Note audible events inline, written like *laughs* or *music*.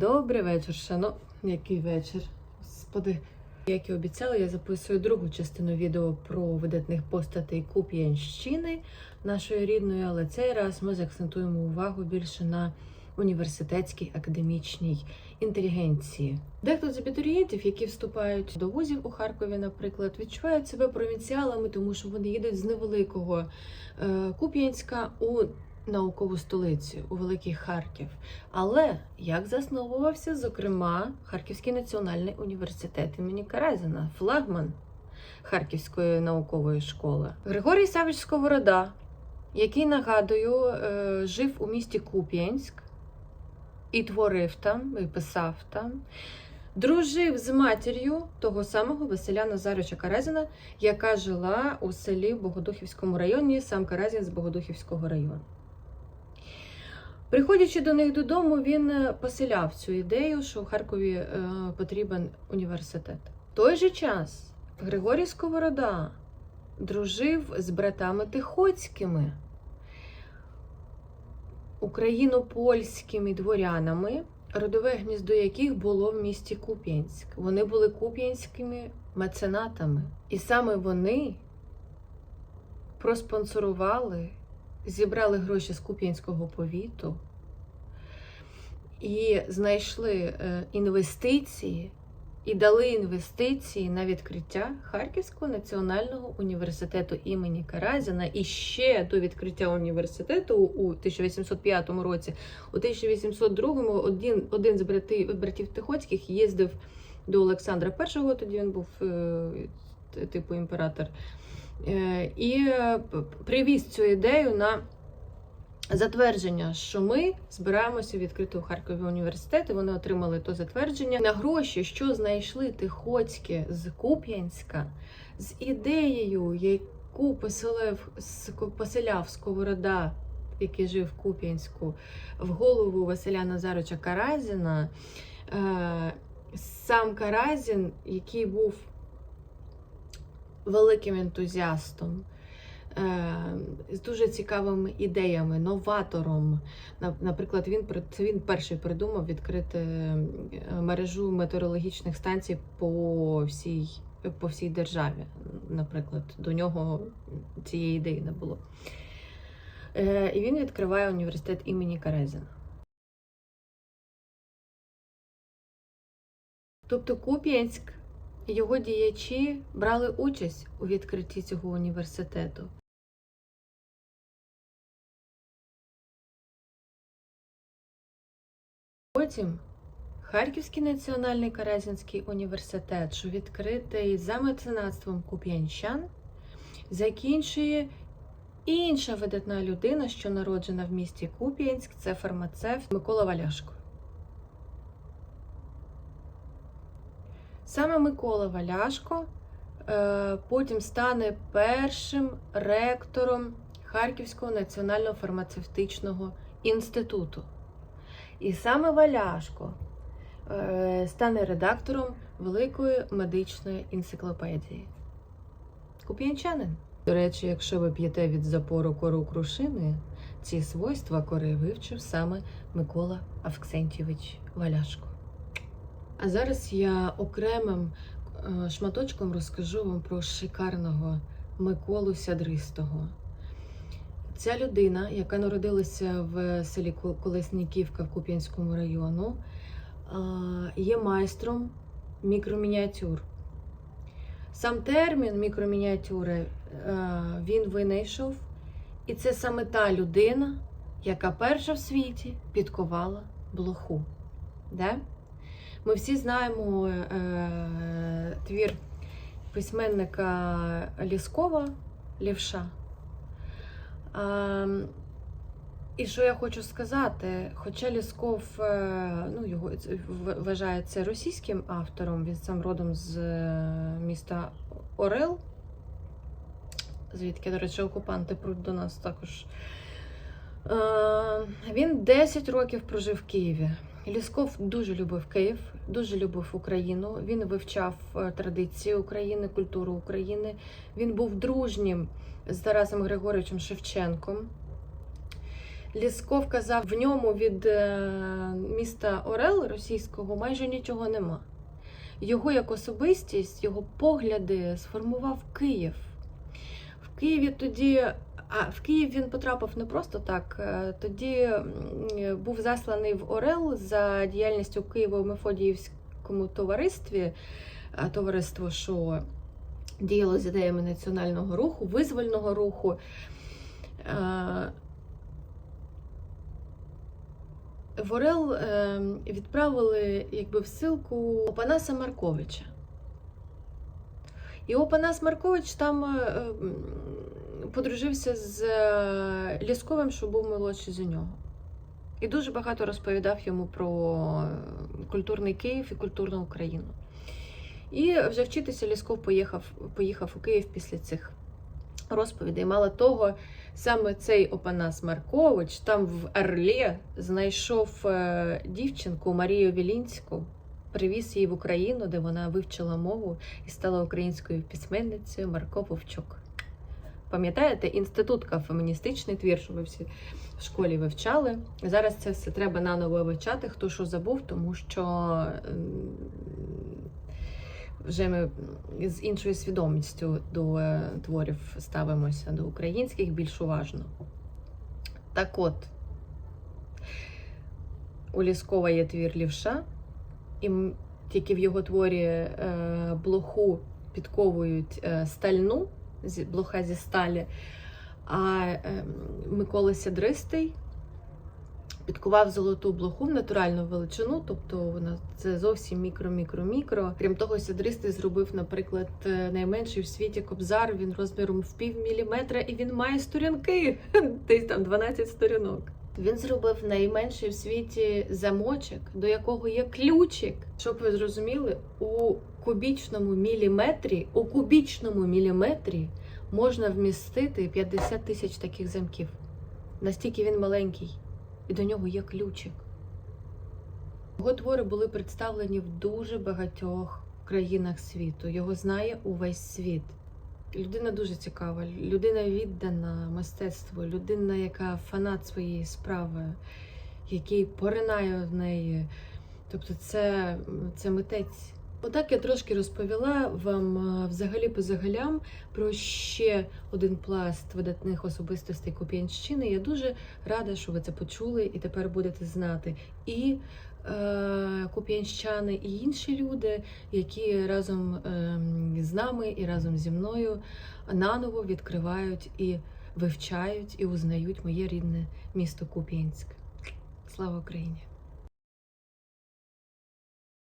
Добрий вечір, шано. Який вечір? Господи. Як і обіцяла, я записую другу частину відео про видатних постатей Куп'янщини нашої рідної, але цей раз ми заакцентуємо увагу більше на університетській академічній інтелігенції. Дехто з абітурієнтів, які вступають до вузів у Харкові, наприклад, відчувають себе провінціалами, тому що вони їдуть з невеликого е, Куп'янська у наукову столицю у Великий Харків. Але як засновувався, зокрема, Харківський національний університет імені Каразіна, флагман Харківської наукової школи. Григорій Савич Сковорода, який, нагадую, е, жив у місті Куп'янськ і творив там, і писав там. Дружив з матір'ю того самого Василя Назаровича Каразіна, яка жила у селі Богодухівському районі, сам Каразін з Богодухівського району. Приходячи до них додому, він е, поселяв цю ідею, що в Харкові е, потрібен університет. В той же час Григорій Сковорода дружив з братами Тихоцькими, україно-польськими дворянами, родове гніздо яких було в місті Куп'янськ. Вони були куп'янськими меценатами. І саме вони проспонсорували зібрали гроші з Куп'янського повіту і знайшли е, інвестиції і дали інвестиції на відкриття Харківського національного університету імені Каразіна. І ще до відкриття університету у 1805 році, у 1802 один, один з братів, братів Тихоцьких їздив до Олександра І, тоді він був е, типу імператор. Е, І привіз цю ідею на затвердження, що ми збираємося відкрити у Харкові університет. і Вони отримали то затвердження на гроші, що знайшли Тихоцькі з Куп'янська, з ідеєю, яку поселив, поселяв Сковорода, який жив в Куп'янську, в голову Василя Назаровича Каразіна. Е, Сам Каразін, який був великим ентузіастом, з дуже цікавими ідеями, новатором. Наприклад, він він перший придумав відкрити мережу метеорологічних станцій по всій по всій державі. Наприклад, до нього цієї ідеї не було. Е, і він відкриває університет імені Карезіна. Тобто Куп'янськ його діячі брали участь у відкритті цього університету. Потім Харківський національний Каразінський університет, що відкритий за меценатством куп'янчан, закінчує інша видатна людина, що народжена в місті Куп'янськ, це фармацевт Микола Валяшко. Саме Микола Валяшко е, потім стане першим ректором Харківського національного фармацевтичного інституту. І саме Валяшко е, стане редактором Великої медичної енциклопедії. Куп'янчанин. До речі, якщо ви п'єте від запору кору крушини, ці свойства кори вивчив саме Микола Авксентьєвич Валяшко. А зараз я окремим е, шматочком розкажу вам про шикарного Миколу Сядристого. Ця людина, яка народилася в селі Колесніківка в Куп'янському району, є майстром мікромініатюр. Сам термін мікромініатюри е, він винайшов, і це саме та людина, яка перша в світі підковала блоху. Де? Ми всі знаємо е, твір письменника Ліскова Лівша. Е, і що я хочу сказати? Хоча Лісков е, ну, його вважається російським автором, він сам родом з е, міста Орел, звідки, до речі, окупанти пруть до нас також. Він 10 років прожив в Києві. Лісков дуже любив Київ, дуже любив Україну. Він вивчав традиції України, культуру України. Він був дружнім з Тарасом Григоровичем Шевченком. Лісков казав, в ньому від е, міста Орел російського майже нічого нема. Його як особистість, його погляди сформував Київ. В Києві тоді, а в Київ він потрапив не просто так. е, Тоді був засланий в Орел за діяльністю Києво-Мефодіївському товаристві, е, товариство, що діяло з ідеями національного руху, визвольного руху. Е, В Орел е, відправили якби в силку Опанаса Марковича. І Опанас Маркович там е, подружився з е, Лісковим, що був молодший за нього. І дуже багато розповідав йому про е, культурний Київ і культурну Україну. І вже вчитися Лісков поїхав, поїхав у Київ після цих розповідей. Мало того, саме цей Опанас Маркович там в Орлі знайшов е, дівчинку Марію Вілінську, привіз її в Україну, де вона вивчила мову і стала українською письменницею Марко Вовчук. Пам'ятаєте, інститутка феміністичний твір, що ви всі в школі вивчали. Зараз це все треба наново вивчати, хто що забув, тому що ем, вже ми з іншою свідомістю до е, творів ставимося, до українських більш уважно. Так от, у Ліскова є твір лівша, і тільки в його творі е, блоху підковують е, стальну, блоха зі сталі, а е, Микола Сядристий підкував золоту блоху в натуральну величину, тобто вона це зовсім мікро-мікро-мікро. Крім того, Сядристий зробив, наприклад, е, найменший в світі кобзар. Він розміром в пів міліметра, і він має сторінки, *laughs* десь там 12 сторінок. Він зробив найменший в світі замочок, до якого є ключик. Щоб ви зрозуміли, у кубічному міліметрі, у кубічному міліметрі можна вмістити 50 тисяч таких замків. Настільки він маленький, і до нього є ключик. Його твори були представлені в дуже багатьох країнах світу. Його знає увесь світ. Людина дуже цікава, людина віддана мистецтву, людина, яка фанат своєї справи, який поринає в неї. Тобто, це, це митець. Отак я трошки розповіла вам взагалі по загалям про ще один пласт видатних особистостей Куп'янщини. Я дуже рада, що ви це почули і тепер будете знати. І е, куп'янщани, і інші люди, які разом е, з нами і разом зі мною наново відкривають і вивчають і узнають моє рідне місто Куп'янськ. Слава Україні!